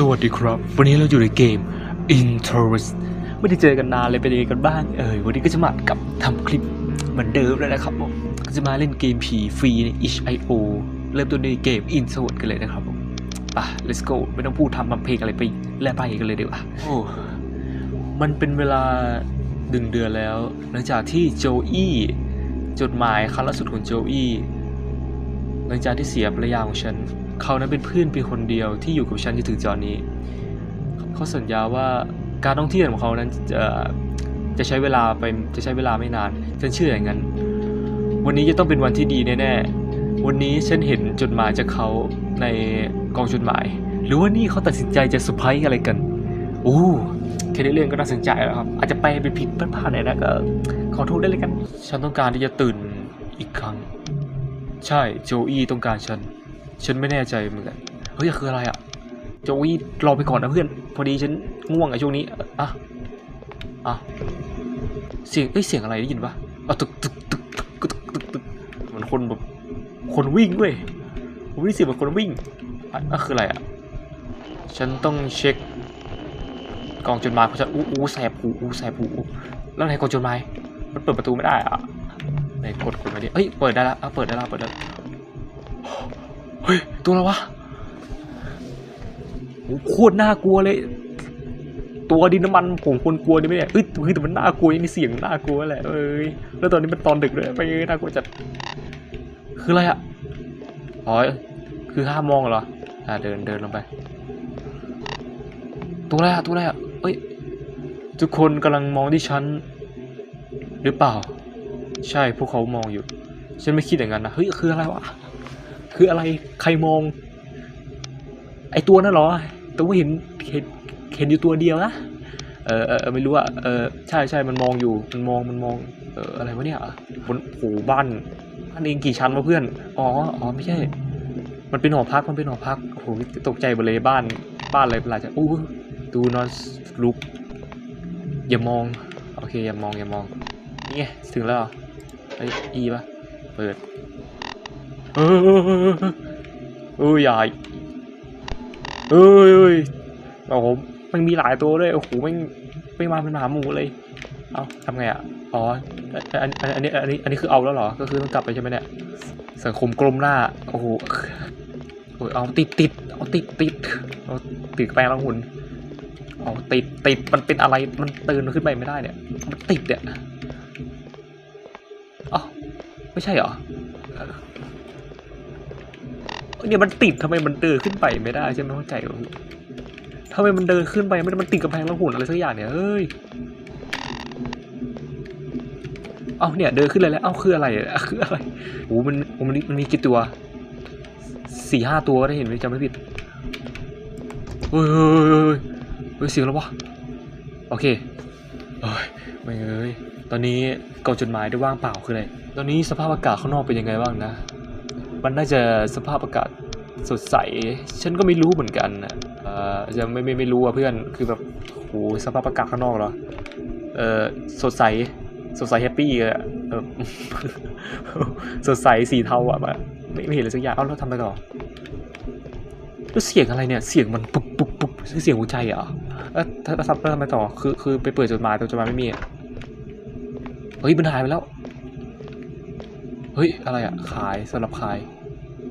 สวัสดีครับ วันนี้เราอยู่ในเกม Interest ไม่ได้เจอกันนานเลยเป็นยังไงกันบ้างเออวันนี้ก็จะมากับทำคลิปเหมือนเดิมเลยนะครับผมก็จะมาเล่นเกมผีฟรีใน itch.io เริ่มต้นในเกม Interest กันเลยนะครับผมไป let's go ไม่ต้องพูดทำทำเพลงอะไรไปแล้วไปกันเลยดีกว่าโอ้มันเป็นเวลาหนึ่งเดือนแล้ว หลังจากที่โจอี้จดหมายครั้งล่าสุดของโจอี้หลังจากที่เสียภรรยาของฉัน เขานั้นเป็นเพื่อนเพียงคนเดียวที่อยู่กับฉันจนถึงจอนนี้ เขาสัญญาว่าการท่องเที่ยวของเขานั้นจะจะใช้เวลาไปจะใช้เวลาไม่นานฉันเชื่ออย่างนั้น วันนี้จะต้องเป็นวันที่ดีแน่ๆ วันนี้ฉันเห็นจดหมายจากเขาในกองจดหมาย หรือว่านี่เขาตัดสินใจจะเซอร์ไพรส์อะไรกันโอ้แค่ได้เรื่องก็น่าสนใจแล้วครับอาจจะไปเป็นผิดพลาดๆหน่อยนะก็ขอโทษได้เลยกัน ฉันต้องการที่จะตื่นอีกครั้ง ใช่โจอี้ต้องการฉัน ฉันไม่แน่ใจเหมือนกันเฮ้ยคืออะไรอะโจวี่รอไปก่อนนะเพื่อน พอดีฉันง่วงอะช่วงนี้อะอะเสียงเอ้ยเสียงอะไรได้ยินปะอะตึกตึกตึกตึกตึกตึกตึกเหมือนคนแบบคนวิ่งเว้ยผมได้เสียงเหมือนคนวิ่งอะอะคืออะไรอะฉันต้องเช็คกองจดหมายเพราะฉันอู้อู้แสบหูอู้แสบหูแล้วไหนกองจดหมายมันเปิดประตูไม่ได้อะไหนกดกดมาดิเอ้ยเปิดได้ละอะเปิดได้ละเปิดได้ เฮ้ย ตัวอะไรวะโคตรน่ากลัวเลย ตัวดินน้ำมันผมควรกลัวดิไหมเนี่ยเอ้ยเฮ้ยแต่มันน่ากลัวยังมีเสียงน่ากลัวแหละเอ้ยแล้วตอนนี้เป็นตอนดึกด้วยไปเอ้ยน่ากลัวจัดคืออะไรอะอ๋อคือห้ามมองเหรออ่าเดินเดินลงไป ตัวอะไรอะตัวอะไรอะเอ้ยทุกคนกำลังมองที่ฉันหรือเปล่า ใช่พวกเขามองอยู่ ฉันไม่คิดอย่างนั้นนะเฮ้ยคืออะไรวะ คืออะไรใครมอง ไอตัวนั่นหรอแต่ว่าเห็นเห็นเห็นอยู่ตัวเดียวนะเออเออไม่รู้อะเออใช่ใช่มันมองอยู่มันมองมันมอง เอออะไรวะเนี่ยบนโหบ้านบ้านเองกี่ชั้นวะเพื่อนอ๋ออ๋อไม่ใช่ มันเป็นหอพักมันเป็นหอพักโอ้โหตกใจหมดเลยบ้านบ้านอะไรเป็นไรจะอู้ดูนอนลุกอย่ามองโอเคอย่ามองอย่ามองนี่ไงถึงแล้วเอไอยอีปะเปิด เออเออใหญ่เอ้ยเอ้ยโอ้โหมันมีหลายตัวด้วยโอ้โหไม่งไม่มาเป็นหมาหมูเลย เอาทำไงอะอ๋ออันอันอันนี้อันนี้อันนี้คือเอาแล้วเหรอ ก็คือต้องกลับไปใช่ไหมเนี่ยสังคมกลมหน้าโอ้โหโอ้ยเอาติดติดเอาติดติดเอาติดแปลงรังหุ่นเอาติดติดมันเป็นอะไรมันตือนขึ้นไปไม่ได้เนี่ย มันติดเนี่ยอ๋อไม่ใช่เหรอ เนี่ยมันติดทำไมมันเดินขึ้นไปไม่ได้ใช่ไหมเข้าใจเหรอทำไมมันเดินขึ้นไปไม่ได้มันติดกับแพงแล้วหุ่นอะไรสักอย่างเนี่ยเฮ้ยเอาเนี่ยเดินขึ้นเลยแล้ว เอาคืออะไรอะคืออะไรโอ้มันมันมันมีกี่ตัวสี่ห้าตัวก็ได้เห็นไหมจำไม่ผิดเฮ้ยเฮ้ยเฮ้ยเฮ้ยเสียงแล้ววะโอเคเอ้ยไม่เอ้ยตอนนี้กล่องจดหมายได้ว่างเปล่าคืออะไรตอนนี้สภาพอากาศข้างนอกเป็นยังไงบ้างนะ มันน่าจะสภาพอากาศสดใส ฉันก็ไม่รู้เหมือนกันนะเอ่อจะไม่ไม่ไม่รู้อะเพื่อน คือแบบโหสภาพอากาศข้างนอกเหรอ เอ่อสดใส สดใสแฮปปี้เลยอะเออสดใสสีเทาอะมาไม่ไม่เห็นอะไรสักอย่าง เอ้าแล้วทำไปต่อแล้วเสียงอะไรเนี่ย เสียงมันปุ๊บปุ๊บปุ๊บเสียงหัวใจเหรอแล้วถ้าถ้าทำไปต่อ คือคือไปเปิดจดหมายแต่จดหมายไม่มีเฮ้ยมันหายไปแล้ว เฮ้ย อะไรอะขายสำหรับขาย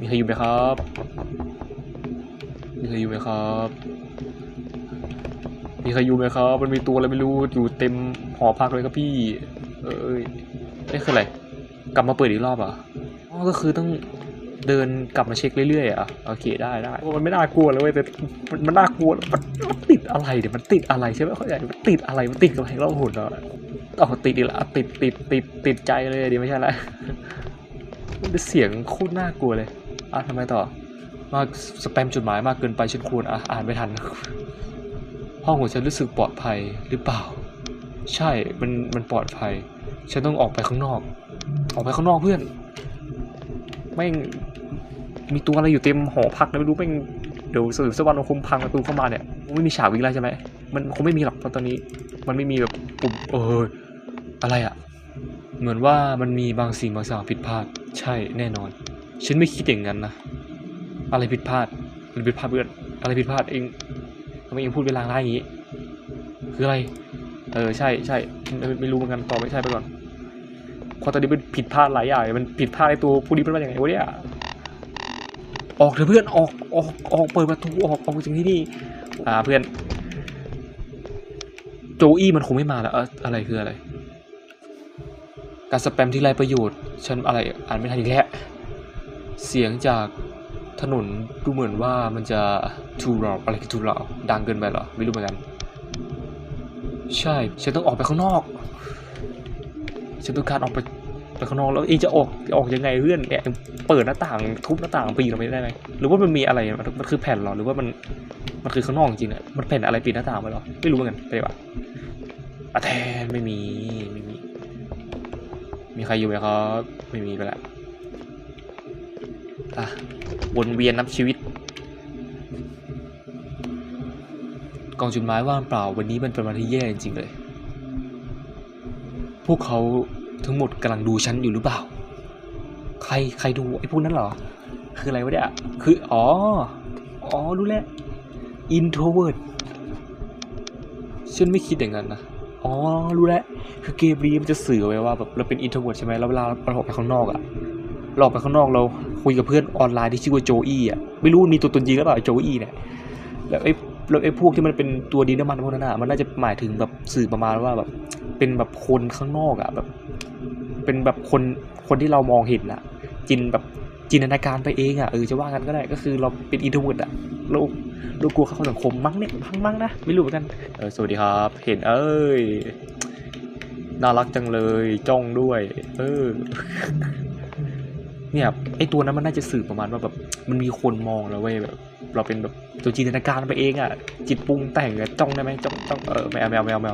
มีใครอยู่ไหมครับ มีใครอยู่ไหมครับ มีใครอยู่ไหมครับ มันมีตัวอะไรไม่รู้อยู่เต็มหอพักเลยครับพี่ เอ้ยนี่คืออะไรกลับมาเปิดอีกรอบอะอ๋อก็คือต้องเดินกลับมาเช็คเรื่อยๆอะโอเคได้ได้โอ้มันไม่น่ากลัวเลยเว้ยแต่มันมันน่ากลัวมันติดอะไรเดี๋ยวมันติดอะไรใช่ไหมเข้าใจมันติดอะไรมันติดกับแผงล่องหุ่นเรออ๋อติดอีกแล้วติดติดติดติดใจเลยดิไม่ใช่ละ มันเป็นเสียงโคตรน่ากลัวเลย อะทำไมต่อ มาสแปมจดหมายมากเกินไปฉันควรอะอ่านไม่ทัน ห้องของฉันรู้สึกปลอดภัยหรือเปล่า ใช่ มันมันปลอดภัย ฉันต้องออกไปข้างนอก ออกไปข้างนอกเพื่อนแม่มีตัวอะไรอยู่เต็มหอพักนะไม่รู้แม่งเดี๋ยวสืบสวันมันคงพังประตูเข้ามาเนี่ยไม่มีฉากวิ่งไล่ใช่ไหมมันคงไม่มีหรอกเพราะตอนนี้ มันไม่มีแบบปุ่มเอออะไรอะ เหมือนว่ามันมีบางสิ่งบางอย่างผิดพลาด ใช่แน่นอน ฉันไม่คิดอย่างนั้นนะ อะไรผิดพลาดอะไรผิดพลาดเพื่อนอะไรผิดพลาดเองทำไมเองพูดเป็นลางร้ายอย่างนี้ คืออะไร เออใช่ใช่ไม่รู้เหมือนกันตอบไม่ใช่ไปก่อนเพราะตอนนี้มันผิดพลาดหลายอย่างมันผิดพลาดในตัวผู้นี้เป็นว่าอย่างไงวะเนี่ยออกเถอะเพื่อนออกออกออกเปิดประตูออกออกจากที่นี่อ่าเพื่อน โจอี้มันคงไม่มาแล้วเอออะไรคืออะไร การสแปมที่ไรประโยชน์ ฉันอะไรอ่านไม่ทันอีกแล้วเสียงจากถนนดูเหมือนว่ามันจะทูรออะไรคือทูรอดังเกินไปหรอ ไม่รู้เหมือนกัน ใช่ ฉันต้องออกไปข้างนอก ฉันต้องการออกไปไปข้างนอกแล้วเองจะออกออกยังไงเพื่อนเนี่ยเปิดหน้าต่างทุบหน้าต่างปีนออกไปได้ไหมหรือว่ามันมีอะไรมันมันคือแผ่นหรอหรือว่ามันมันคือข้างนอกจริงเนี่ยมันแผ่นอะไรปิดหน้าต่างไปหรอไม่รู้เหมือนกันไปดีกว่าอะแทนไม่มีไม่มี มีใครอยู่ไหมครับ ไม่มีไปแล้วอะวนเวียนนับชีวิต กองจุดหมายว่างเปล่า วันนี้มันเป็นวันที่แย่จริงๆเลย พวกเขาทั้งหมดกำลังดูฉันอยู่หรือเปล่า ใครใครดูไอ้พวกนั้นเหรอ คืออะไรวะเนี่ย คือ อ๋อ อ๋อ รู้แล้ว introvert ฉันไม่คิดอย่างนั้นนะ อ๋อ รู้แล้ว คือเกมนี้มันจะสื่อไว้ว่าแบบเราเป็น introvert ใช่ไหมแล้วเวลาเราออกไปข้างนอกอะเราออกไปข้างนอกเราคุยกับเพื่อนออนไลน์ที่ชื่อว่าโจอี้อะไม่รู้มีตัวตนจริงหรือเปล่าโจอี้เนี่ยแล้วไอ้แล้วไอ้พวกที่มันเป็นตัวดินน้ำมันพวกนั้นอะมันน่าจะหมายถึงแบบสื่อประมาณว่าแบบเป็นแบบคนข้างนอกอะแบบ เป็นแบบคนคนที่เรามองเห็นอะจินแบบจินตนาการไปเองอะเออจะว่ากันก็ได้ก็คือเราเป็นอินโทรเวิร์ดอะเราเรากลัวเข้าสังคมมั้งเนี่ยมั้งมั้งนะไม่รู้เหมือนกันเออสวัสดีครับ เห็นเอ้ย น่ารักจังเลยจ้องด้วย เออ เนี่ยไอตัวนั้นมันน่าจะสื่อประมาณว่าแบบ มันมีคนมองแล้วเว้ยแบบ เราเป็นแบบตัวจินตนาการไปเองอะจิตปรุงแต่งอะจ้องได้ไหมจ้องจ้องเออไม่เอาไม่เอาไม่เอาไม่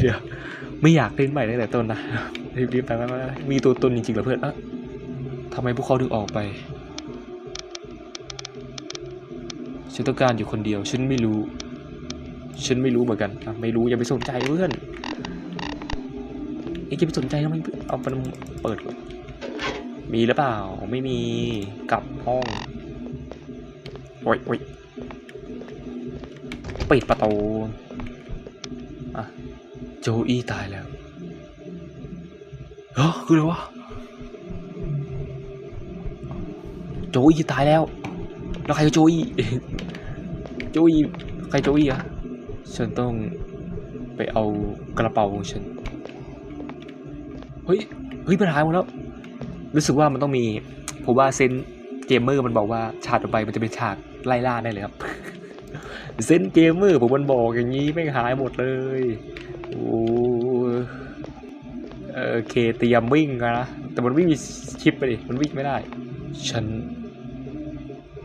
เดี๋ยวไม่อยากเล่นใหม่ตั้งแต่ต้นนะรีบๆไปไปมีตัวตนจริงๆเหรอเพื่อนอะทำไมพวกเขาถึงออกไปฉันต้องการอยู่คนเดียว ฉันไม่รู้ ฉันไม่รู้เหมือนกันอะไม่รู้อย่าไปสนใจเพื่อน เอ๊ะจะไปสนใจทำไมเอนเอามันเปิด มีหรือเปล่า ไม่มี กลับห้อง โอ้ยโอ้ยปิดประตูอะโจอี้ตายแล้วเฮ้ยคืออะไรวะ โจอี้ตายแล้ว แล้วใครคือโจอี้ โจอี้ ใครโจอี้อะฉันต้องไปเอากระเป๋าของฉัน เฮ้ยเฮ้ยมันหายหมดแล้ว รู้สึกว่ามันต้องมีผมว่าเซนเกมเมอร์มันบอกว่าฉากต่อไปมันจะเป็นฉากไล่ล่าได้เลยครับเซนเกมเมอร์ผมมันบอกอย่างนี้ไม่หายหมดเลยโอ้เออโอเคเตรียมวิ่งนะแต่มันไม่งมีชิปไปดิมันวิ่งไม่ได้ ฉัน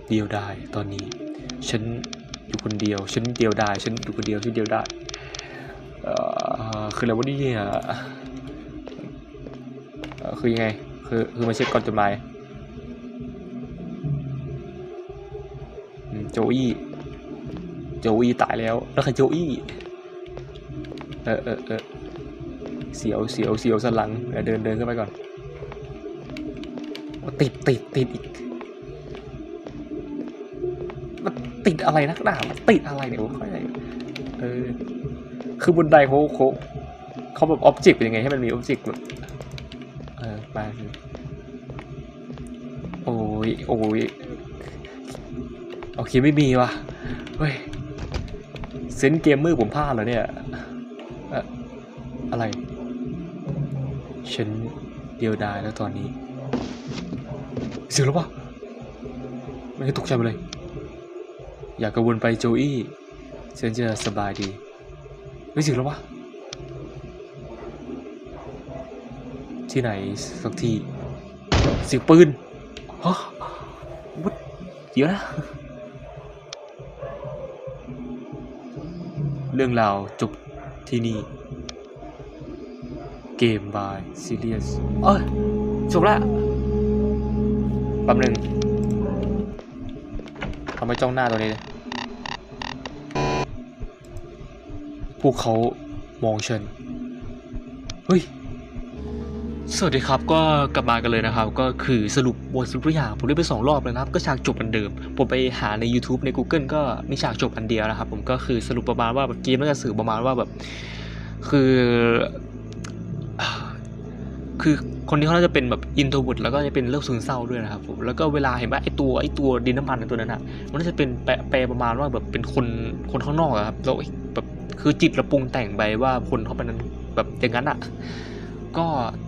เดียวดายตอนนี้ ฉันอยู่คนเดียว ฉันเดียวดายฉันอยู่คนเดียวฉันเดียวดายเออคืออะไรวะเนี่ยเอ่อ คือยังไง คือคือมาเช็คก่อนจดหมายโจอี้โจอี้ตายแล้วแล้วใครโจอี้เออเออเออเสียวเสียวเสียวสลังเดินเดินขึ้นไปก่อนติดติดติดอีกมันติดอะไรนักหนามันติดอะไรเนี่ยผมเข้าใจเออคือบนไดเขาเขาเขาแบบอ็อบเจกต์เป็นยังไงให้มันมีอ็อบเจกต์แบบ ไปโอ้ยโอ้ยโอเคไม่มีว่ะเฮ้ยเซนเกมเมอผมพลาดเหรอเนี่ยอ่อะไรฉันเดียวดายแล้วตอนนี้เสียงแล้วปะไม่ได้ตกใจไปเลย อย่ากังวลไปโจอี้ฉันจะสบายดีไม่ถึงแล้ววะ ที่ไหนสักทีเสียงปืนฮะวุดเดี๋ยวนะเรื่องราวจบที่นี่ เกมบายซีเรียสเอ้ยจบแล้วแป๊บหนึ่งทำไมจ้องหน้าตัวนี้เลยพวกเขามองฉัน เฮ้ย สวัสดีครับก็กลับมากันเลยนะครับ ก็คือสรุปบทสรุปตัวอย่างผมเล่นไปสองรอบแล้วนะครับ ก็ฉากจบอันเดิม ผมไปหาใน YouTube ใน Google ก็มีฉากจบอันเดียวนะครับ ผมก็คือสรุปประมาณว่าแบบเกมน่าจะสื่อประมาณว่าแบบ คือ คือคนที่เขาน่าจะเป็นแบบอินโทรเวิร์ดแล้วก็จะเป็นเรื่องซึมเศร้าด้วยนะครับผมแล้วก็เวลาเห็นว่าไอตัวไอตัวดินน้ำมันตัวนั้นอะมันน่าจะเป็นแปลประมาณว่าแบบเป็นคนคนข้างนอกอะครับแล้วแบบคือจิตเราปรุงแต่งไปว่าคนเขาเป็นนั้นแบบอย่างนั้นอะ ก็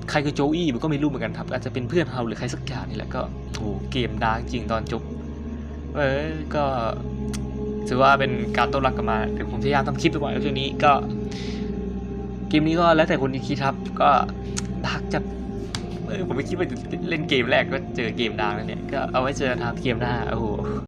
ใครคือโจอี้มันก็ไม่รู้เหมือนกันครับ อาจจะเป็นเพื่อนเราหรือใครสักอย่างนี่แหละก็โอ้เกมดาร์กจริงตอนจบเออก็ถือว่าเป็นการต้อนรับกลับมาเดี๋ยวผมพยายามทำคลิปไปก่อนในช่วงนี้ก็ เกมนี้ก็แล้วแต่คนที่คิดครับก็ดาร์กจัดเออผมไม่คิดว่าจะเล่นเกมแรกก็เจอเกมดาร์กแล้วเนี่ยก็เอาไว้เจอทางเกมหน้าโอ้โห